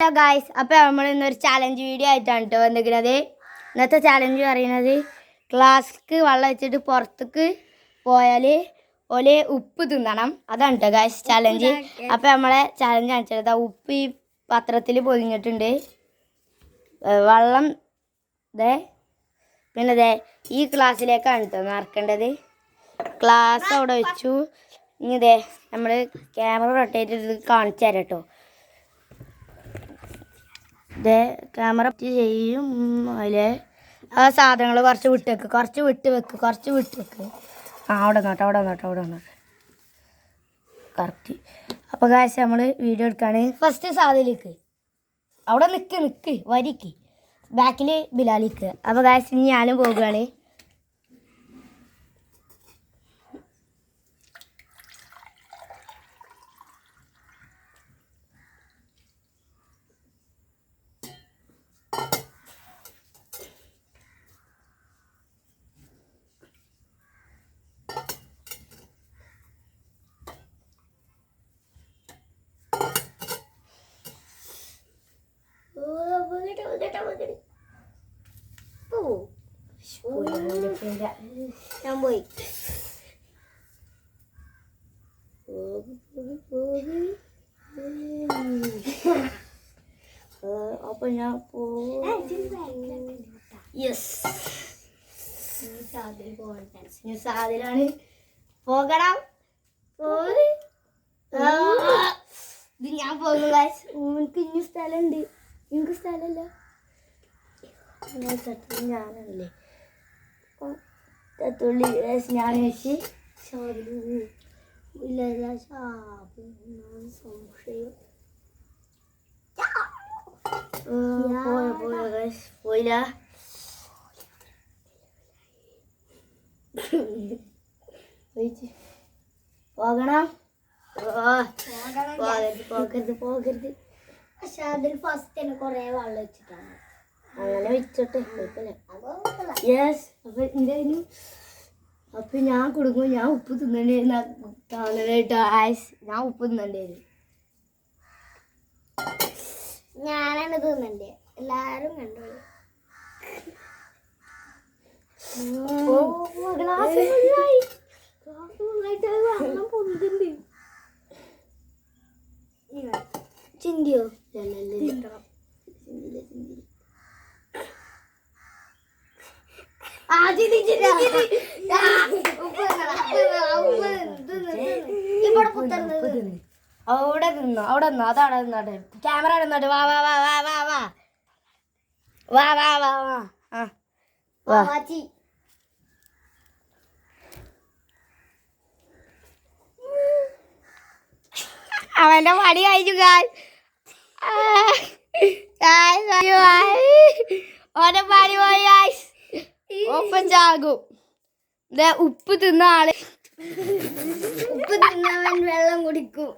Hello guys അപ്പോൾ നമ്മൾ ഇന്നൊരു ചാലഞ്ച് വീഡിയോ ആയിട്ടാണ് കേട്ടോ വന്നിരിക്കുന്നത്. ഇന്നത്തെ ചാലഞ്ച് പറയുന്നത് ഗ്ലാസ്ക്ക് വെള്ളം വെച്ചിട്ട് പുറത്തേക്ക് പോയാൽ ഒലെ ഉപ്പ് തിന്നണം. അതാണ് കേട്ടോ ഗായ്സ് ചാലഞ്ച് അപ്പോൾ നമ്മളെ ചാലഞ്ച് കാണിച്ചത്. ഉപ്പ് ഈ പത്രത്തിൽ പൊതിഞ്ഞിട്ടുണ്ട്. വെള്ളം ദേ പിന്നെ അതെ ഈ ക്ലാസ്സിലേക്കാണ് കേട്ടോ നടക്കേണ്ടത്. ക്ലാസ് അവിടെ വെച്ചു. ഇനി ഇതേ നമ്മൾ ക്യാമറ റൊട്ടേറ്റ് ചെയ്ത് കാണിച്ചു തരാം കേട്ടോ ക്യാമറ ചെയ്യും. അതിൽ ആ സാധനങ്ങൾ കുറച്ച് വിട്ട് വെക്ക് കുറച്ച് വിട്ട് വെക്ക്. കുറച്ച് വിട്ട് വെക്ക്. ആ അവിടെ നോട്ടെ അവിടെ നോട്ടെ അവിടെ നോട്ടെ കറക്റ്റ് അപ്പോൾ കാശ് നമ്മൾ വീഡിയോ എടുക്കുകയാണ് ഫസ്റ്റ് സാധനയിലേക്ക് അവിടെ നിൽക്ക് നിൽക്ക് വരിക്ക്. ബാക്കിൽ ബിലാലിക്ക്. അപ്പോൾ കാശ് ഞാനും പോകുകയാണ് ഞാൻ പോയി. അപ്പൊ ഞാൻ സാധനമാണ് പോകണം. ഇത് ഞാൻ പോകുന്നു. എനിക്ക് ഇനി സ്ഥലമുണ്ട്. എനിക്ക് സ്ഥലമല്ല. ഞാനല്ലേ. തുള്ളി ഞാൻ വെച്ച് ഇല്ല സംശയം. പോയ. പോയില്ല? പോകണം. പോകരുത് പോകരുത് പോകരുത്. പക്ഷെ അതിൽ ഫസ്റ്റ് തന്നെ കൊറേ വെള്ളം വെച്ചിട്ടാണ്. അങ്ങനെ വെച്ചോട്ടെ യെസ് അപ്പൊ എന്റെ കയ്യിൽ അപ്പൊ ഞാൻ കൊടുക്കും. ഞാൻ ഉപ്പ് തിന്നണ്ടായിരുന്ന കാണാനായിട്ട് ആയിസ് ഞാൻ ഉപ്പ് തിന്നണ്ടായിരുന്നു ഞാനാണ് തിന്നണ്ടേ. എല്ലാരും കണ്ടോളൂ ഗ്ലാസ് ഞാൻ നല്ല ചിന്തിയോ ചിന്തില്ല ചിന്തില്ല ആ ചിന്തി ചിന്തി ചിന്തി ആ, ഉപ്പ് തിന്നണം, ഉപ്പ് തിന്നണം, ഉപ്പ് തിന്ന്, തിന്ന്. ഇവിടെ കുത്തരുന്നത് അവിടെ നിന്നു അവിടെ നിന്നു അതവിടെ നിന്നോട്ടെ ക്യാമറ നിന്നോട്ടെ വാ വാ വാ വാ വാ വാ വാ വാ വാ വാ വാ അവന്റെ പണി കഴിഞ്ഞു കാൽ ഓന്റെ പണി പോയി guys. ചാകും ഉപ്പ് തിന്ന ആൾ ഉപ്പ് തിന്നവൻ വെള്ളം കുടിക്കും